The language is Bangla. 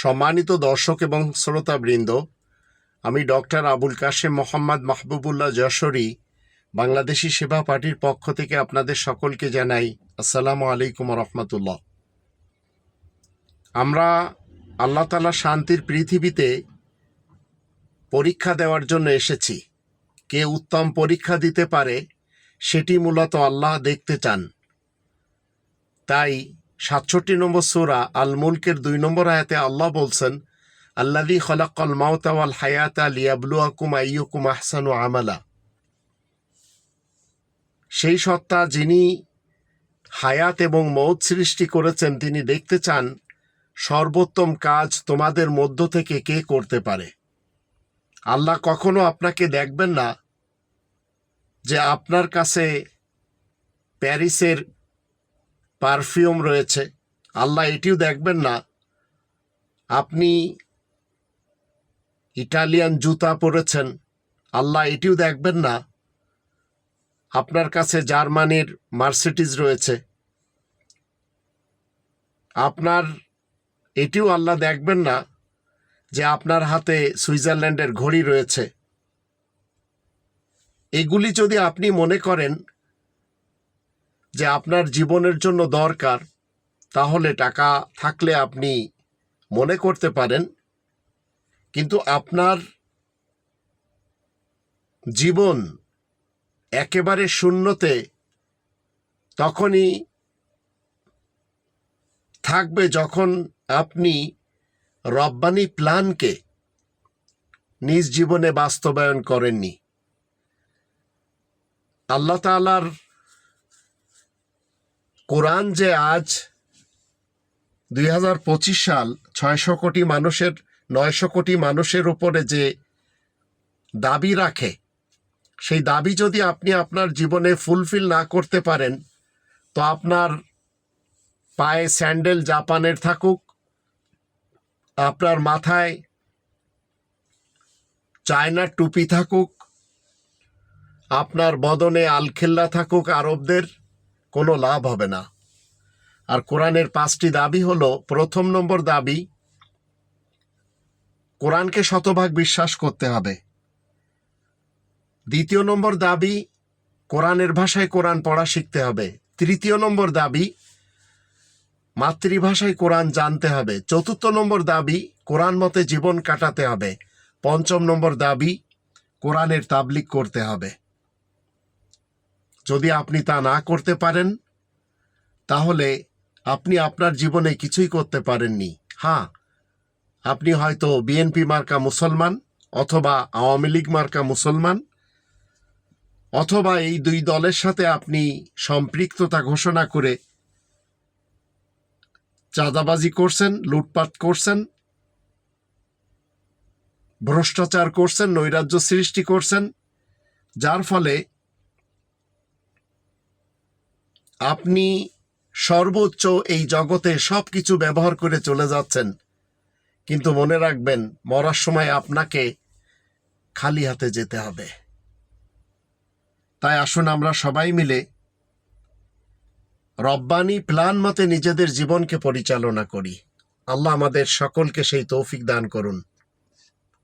সম্মানিত দর্শক এবং শ্রোতাবৃন্দ, আমি ডক্টর আবুল কাশেম মোহাম্মদ মাহবুবুল্লাহ যশোরী, বাংলাদেশি সেবা পার্টির পক্ষ থেকে আপনাদের সকলকে জানাই আসসালামু আলাইকুম রহমতুল্লাহ। আমরা আল্লাহ তালা শান্তির পৃথিবীতে পরীক্ষা দেওয়ার জন্য এসেছি। কে উত্তম পরীক্ষা দিতে পারে, সেটি মূলত আল্লাহ দেখতে চান। তাই সাতষট্টি নম্বর সুরা আল মুলকের দুই নম্বর আয়াতে আল্লাহ বলছেন আল্লাদি খলাকল মাউতাওয়াল হায়াতা লিয়াবলুয়াকুম আইয়ুকুম আহসানু আমালা। সেই সত্তা যিনি হায়াত এবং মৌত সৃষ্টি করেছেন, তিনি দেখতে চান সর্বোত্তম কাজ তোমাদের মধ্য থেকে কে করতে পারে। আল্লাহ কখনো আপনাকে দেখবেন না যে আপনার কাছে প্যারিসের পারফিউম রয়েছে। আল্লাহ এটিও দেখবেন না। আপনি ইটালিয়ান জুতা পরেছেন, আল্লাহ এটিও দেখবেন না। আপনার কাছে জার্মানির মার্সিডিজ রয়েছে। আপনার, এটিও আল্লাহ দেখবেন না যে আপনার হাতে সুইজারল্যান্ডের ঘড়ি রয়েছে। এগুলি যদি আপনি মনে করেন যে আপনার জীবনের জন্য দরকার, তাহলে টাকা থাকলে আপনি মনে করতে পারেন। কিন্তু আপনার জীবন একেবারে শূন্যতে তখনই থাকবে যখন আপনি রব্বানি প্ল্যানকে নিজ জীবনে বাস্তবায়ন করেননি। আল্লাহ তালার কোরআন যে আজ দুই হাজার পঁচিশ সাল ছয়শো কোটি মানুষের, নয়শো কোটি মানুষের উপরে যে দাবি রাখে, সেই দাবি যদি আপনি আপনার জীবনে ফুলফিল না করতে পারেন, তো আপনার পায়ে স্যান্ডেল জাপানের থাকুক, আপনার মাথায় চায়নার টুপি থাকুক, আপনার বদনে আলখেল্লা থাকুক আরবদের কোনো লাভ হবে না। আর কোরআনের পাঁচটি দাবি হলো, প্রথম নম্বর দাবি, কোরআনকে শতভাগ বিশ্বাস করতে হবে। দ্বিতীয় নম্বর দাবি, কোরআনের ভাষায় কোরআন পড়া শিখতে হবে। তৃতীয় নম্বর দাবি, মাতৃভাষায় কোরআন জানতে হবে। চতুর্থ নম্বর দাবি, কোরআন মতে জীবন কাটাতে হবে। পঞ্চম নম্বর দাবি, কোরআনের তাবলিক করতে হবে। যদি আপনি তা না করতে পারেন, তাহলে আপনি আপনার জীবনে কিছুই করতে পারেননি। হ্যাঁ আপনি হয়তো বিএনপি মার্কা মুসলমান অথবা আওয়ামী লীগ মার্কা মুসলমান অথবা এই দুই দলের সাথে আপনি সম্পৃক্ততা ঘোষণা করে চাঁদাবাজি করছেন, লুটপাট করছেন, ভ্রষ্টাচার করছেন, নৈরাজ্য সৃষ্টি করছেন, যার ফলে আপনি সর্বোচ্চ এই জগতে সব কিছু ব্যবহার করে চলে যাচ্ছেন। কিন্তু মনে রাখবেন, মরার সময় আপনাকে খালি হাতে যেতে হবে। তাই আসুন আমরা সবাই মিলে রব্বানি প্ল্যান মতে নিজেদের জীবনকে পরিচালনা করি। আল্লাহ আমাদের সকলকে সেই তৌফিক দান করুন।